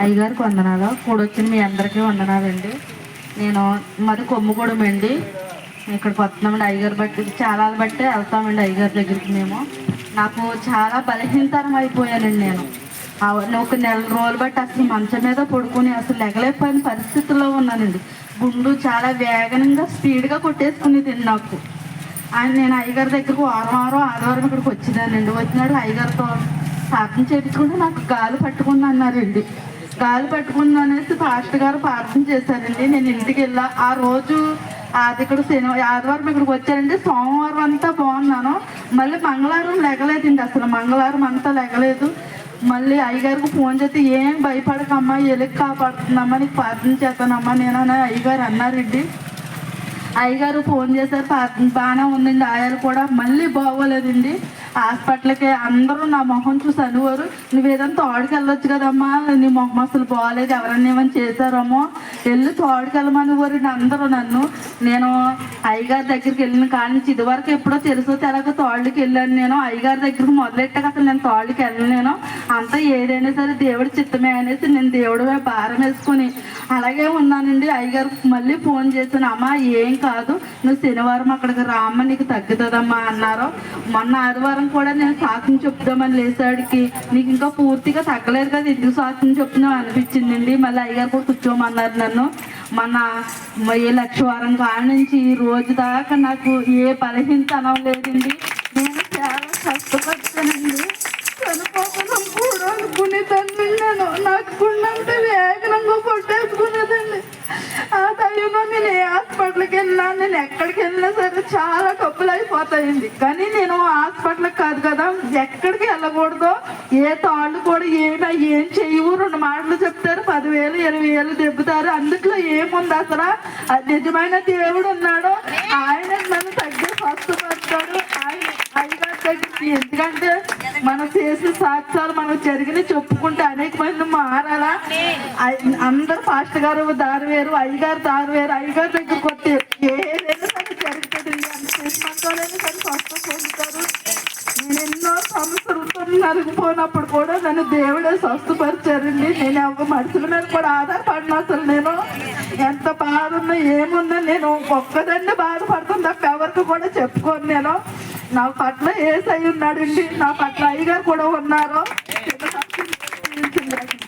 అయ్యగారికి వందనాలు. కూడొచ్చిన మీ అందరికీ వందనాలండి. నేను మరి కొమ్ముగూడెం అండి. ఇక్కడికి వస్తున్నామండి అయ్యగారు బట్టి చాలా బట్టి వెళ్తామండి అయ్యగారి దగ్గరికి మేము. నాకు చాలా బలహీనతరం అయిపోయానండి నేను. ఒక నెల రోజులు బట్టి అసలు మంచం మీద పడుకుని అసలు ఎగలేకపోయిన పరిస్థితుల్లో ఉన్నానండి. గుండు చాలా వేగంగా స్పీడ్గా కొట్టేసుకునేది నాకు. ఆయన నేను అయ్యగారి దగ్గరకు వారం వారం ఆదివారం ఇక్కడికి వచ్చినానండి వచ్చినాడు అయ్యగారితో ప్రార్థన చేయించుకుంటే నాకు గాలి పట్టుకుంది అన్నారండి. గాలి పట్టుకుంది అనేసి పాస్టర్ గారు ప్రార్థన చేశారండి. నేను ఇంటికి వెళ్ళా. ఆ రోజు అది ఇక్కడ శని ఆదివారం ఇక్కడికి వచ్చానండి సోమవారం అంతా బాగున్నాను. మళ్ళీ మంగళవారం లెగలేదండి అసలు. మంగళవారం అంతా లెగలేదు. మళ్ళీ అయ్యగారికి ఫోన్ చేస్తే ఏం భయపడకమ్మా ఎలుగు కాపాడుతుందమ్మా నీకు ప్రార్థన చేస్తానమ్మా నేను అని అయ్యగారు అన్నారండి. అయ్యగారు ఫోన్ చేశారు. పా- బాగానే ఉందండి. ఆయాలు కూడా మళ్ళీ బాగోలేదండి. హాస్పిటల్కి అందరూ నా మొహం చూసి అనువారు నువ్వు ఏదైనా తోడుకి వెళ్ళొచ్చు కదమ్మా. నీ మొహం అసలు బాగోలేదు. ఎవరన్నా ఏమైనా చేశారేమో. వెళ్ళి తోడుకి వెళ్ళమని అందరూ నన్ను. నేను అయ్యగారి దగ్గరికి వెళ్ళిన కాడి నుంచి ఇదివరకు ఎప్పుడో తెలుసో తెలక తోళ్ళకి వెళ్ళాను నేను. అయ్యగారి దగ్గరికి మొదలెట్టాక అసలు నేను తోళ్ళకి వెళ్ళలేను అంతా ఏదైనా సరే దేవుడి చిత్తమే అనేసి నేను దేవుడి భారం వేసుకొని అలాగే ఉన్నానండి. అయ్యగారు మళ్ళీ ఫోన్ చేశాను. అమ్మా ఏం కాదు. నువ్వు శనివారం అక్కడికి రామ్మ నీకు తగ్గుతుందమ్మా అన్నారు. మొన్న ఆదివారం కూడా నేను సాక్ష్యం చెప్దామని లేసాడికి. నీకు ఇంకా పూర్తిగా తగ్గలేదు కదా ఎందుకు సాక్ష్యం చెప్తున్నావు అనిపించిందండి. మళ్ళీ అయ్యగారు కూడా కూర్చోమన్నారు నన్ను. మన ఏ లక్ష వారం కాడ నుంచి ఈ రోజు దాకా నాకు ఏ బలహీనతనం లేదండి. నేను చాలా కష్టపడుతానండి కూడా తండ్రి నేను నాకు గుండంటే వేగనంగా పొట్టేసుకునేదండి ఆ టైంలో నేను ఏ హాస్పిటల్కి వెళ్ళినా నేను ఎక్కడికి వెళ్ళినా సరే చాలా డబ్బులు అయిపోతాయండి. కానీ నేను హాస్పిటల్కి కాదు కదా ఎక్కడికి వెళ్ళకూడదు ఏ తాళ్ళు కూడా ఏమైనా ఏం చేయవు రెండు మాటలు చెప్తారు. పదివేలు ఇరవై వేలు దెబ్బతారు. అందుట్లో ఏముంది అసలు? అది నిజమైన దేవుడు ఉన్నాడు. ఆయన నన్ను తగ్గి స్వస్థపడతాడు ఆయన అయ్యగారి దగ్గరికి ఎందుకంటే మనం చేసిన సాక్ష్యాలు మనకు జరిగిన చెప్పుకుంటే అనేక మంది మారాలా? అందరు పాస్టర్ గారు దారి వేరు అయ్యగారు దారి వేరు అయ్యగారి దగ్గర కొట్టి నలిగిపోయినప్పుడు కూడా నన్ను దేవుడే స్వస్థపరిచారండి. నేను ఒక మనుషుల మీద కూడా ఆధారపడిన అసలు నేను. ఎంత బాధ ఉన్నా ఏమున్నా నేను ఒక్కదండి బాధపడుతుంది తప్ప ఎవరికి కూడా చెప్పుకోను నేను. నా పట్ల ఏసై ఉన్నాడండి. నా పట్ల అయ్యగారు కూడా ఉన్నారు.